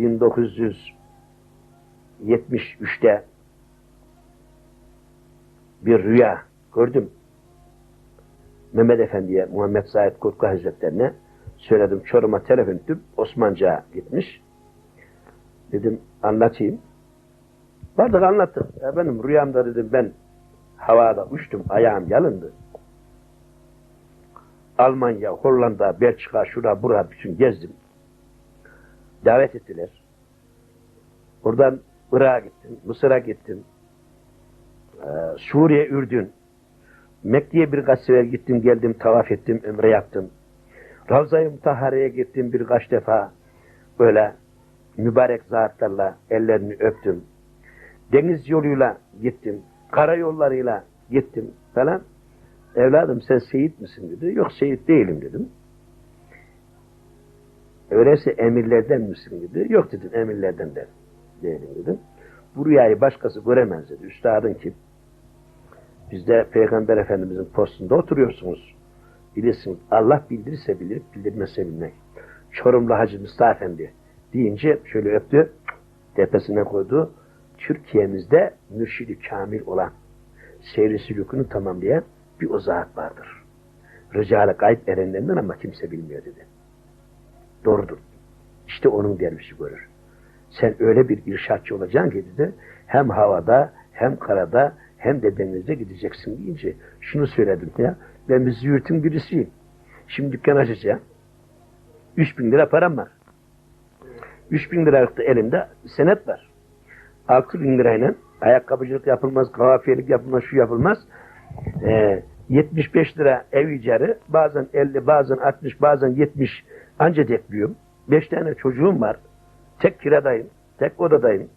1973'te bir rüya gördüm. Mehmet Efendi'ye, Muhammed Said Kutlu Hazretlerine söyledim. Çorum'a telefon ettim. Osmanca gitmiş. Dedim anlatayım. Vardık anlattım. Benim rüyamda dedim ben havada uçtum. Ayağım yalındı. Almanya, Hollanda, Belçika, şura, bura bütün gezdim. Davet ettiler. Oradan Irak'a gittim, Mısır'a gittim. Ee, Suriye, Ürdün. Mekke'ye birkaç sefer gittim, geldim, tavaf ettim, ömre yaptım. Ravza-i Mutahhare'ye gittim birkaç defa. Böyle mübarek zatlarla ellerini öptüm. Deniz yoluyla gittim. Karayollarıyla gittim falan. Evladım sen seyit misin dedi. Yok seyit değilim dedim. Öyleyse emirlerden misin dedi. Yok dedim emirlerden de değilim dedim. Bu rüyayı başkası göremez dedi. Üstadın kim? Biz de Peygamber Efendimizin postunda oturuyorsunuz. Bilirsiniz. Allah bildirirse bilir, bildirmezse bilmek. Çorumlu Hacı Mustafa Efendi deyince şöyle öptü, tepesine koydu. Türkiye'mizde mürşidi kamil olan, seyri sülükünü tamamlayan bir o vardır. Rıcalı gayb erenlerinden ama kimse bilmiyor dedi. Doğrudur. İşte onun dervişi görür. Sen öyle bir irşatçı olacaksın ki dedi, hem havada, hem karada, hem de denizde gideceksin deyince şunu söyledim ya, ben bir züğürtün birisiyim. Şimdi dükkan açacağım. 3000 lira param var. 3000 liralık da elimde senet var. 6000 lirayla ayakkabıcılık yapılmaz, kafiyelik yapılmaz, şu yapılmaz. Ee, 75 lira ev icarı, bazen 50, bazen 60, bazen 70 anca dekliyorum. 5 tane çocuğum var. Tek kiradayım, tek odadayım.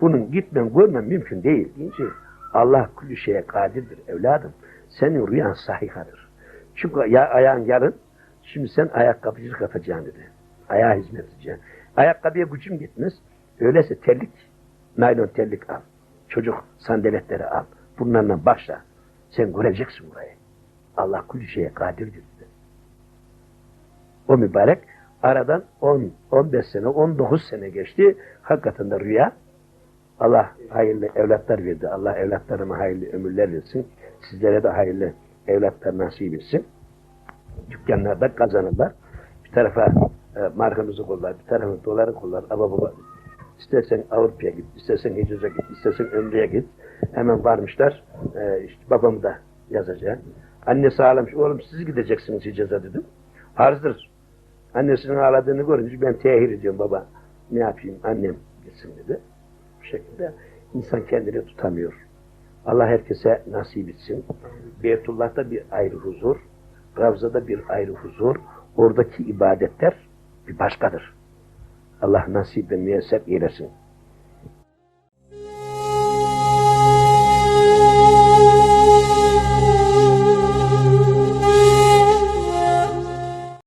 Bunun gitmem, görmem mümkün değil deyince Allah kulü şeye kadirdir evladım. Senin rüyan sahikadır. Çünkü ya, ayağın yarın, şimdi sen ayakkabıcılık yapacaksın dedi. Ayağa hizmet edeceksin. Ayakkabıya gücüm gitmez. Öyleyse terlik, naylon terlik al. Çocuk sandaletleri al. Bunlarla başla. Sen göreceksin burayı. Allah kulü şeye kadirdir. O mübarek aradan 10, 15 sene, 19 sene geçti. Hakikaten de rüya Allah hayırlı evlatlar verdi. Allah evlatlarıma hayırlı ömürler versin. Sizlere de hayırlı evlatlar nasip etsin. Dükkanlarda kazanırlar. Bir tarafa e, markamızı kollar, bir tarafa doları kollar. Ama baba istersen Avrupa'ya git, istersen Hicaz'a git, istersen Ömre'ye git. Hemen varmışlar. E, işte babamı da yazacağım. Annesi ağlamış. Oğlum siz gideceksiniz Hicaz'a dedim. Arzdır. Annesinin ağladığını görünce ben tehir ediyorum baba. Ne yapayım annem gitsin dedi. Bu şekilde insan kendini tutamıyor. Allah herkese nasip etsin. Beytullah'ta bir ayrı huzur, Ravza'da bir ayrı huzur, oradaki ibadetler bir başkadır. Allah nasip ve müyesser eylesin.